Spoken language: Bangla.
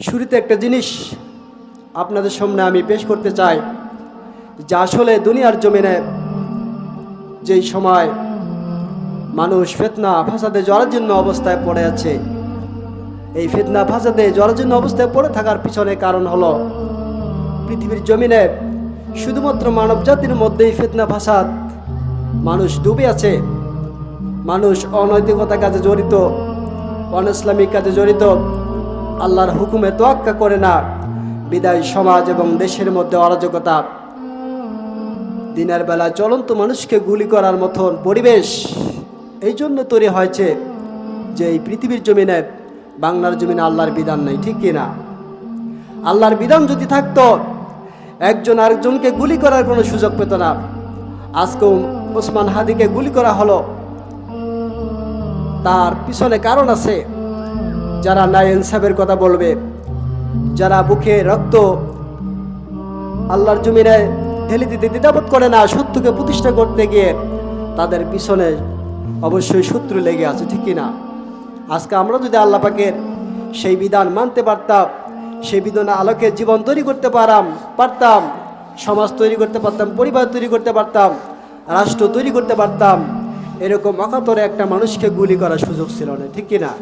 শুরুতে একটা জিনিস আপনাদের সামনে আমি পেশ করতে চাই, যে আসলে দুনিয়ার জমিনে যেই সময় মানুষ ফেতনা, ফাসাদে, জরাজীর্ণ অবস্থায় পড়ে আছে, এই ফেতনা, ফাসাদে, জরাজীর্ণ অবস্থায় পড়ে থাকার পিছনে কারণ হলো, পৃথিবীর জমিনে শুধুমাত্র মানব জাতির মধ্যেই ফেতনা, ফাসাদ মানুষ ডুবে আছে। মানুষ অনৈতিকতা কাজে জড়িত অন ইসলামিক কাজে জড়িত আল্লাহর হুকুমে তোয়াক্কা করে না। বিদায় সমাজ এবং দেশের মধ্যে অরাজকতা। দিনের বেলা চলন্ত মানুষকে গুলি করার মতন পরিবেশ এই জন্য তৈরি হয়েছে যে এই পৃথিবীর জমিনে বাংলার জমিনে আল্লাহর বিধান নেই, ঠিক কিনা? আল্লাহর বিধান যদি থাকতো, একজন আরেকজনকে গুলি করার কোনো সুযোগ পেত না। আজকেও ওসমান হাদিকে গুলি করা হলো। তার পিছনে কারণ আছে। যারা নাই ইনসাফের কথা বলবে, যারা বুকে রক্ত আল্লাহর জমিনে ঢেলে দিতে দ্বিধাবোধ করে না, সত্যকে প্রতিষ্ঠা করতে গিয়ে তাদের পিছনে অবশ্যই শত্রু লেগে আছে, ঠিক না আজকে আমরা যদি আল্লাহ পাকের সেই বিধান মানতে পারতাম, সেই বিধানের আলোকে জীবন তৈরি করতে পারাম, পারতাম, সমাজ তৈরি করতে পারতাম, পরিবার তৈরি করতে পারতাম, রাষ্ট্র তৈরি করতে পারতাম, এরকম অকাতরে একটা মানুষকে গুলি করার সুযোগ ছিল না, ঠিক কি না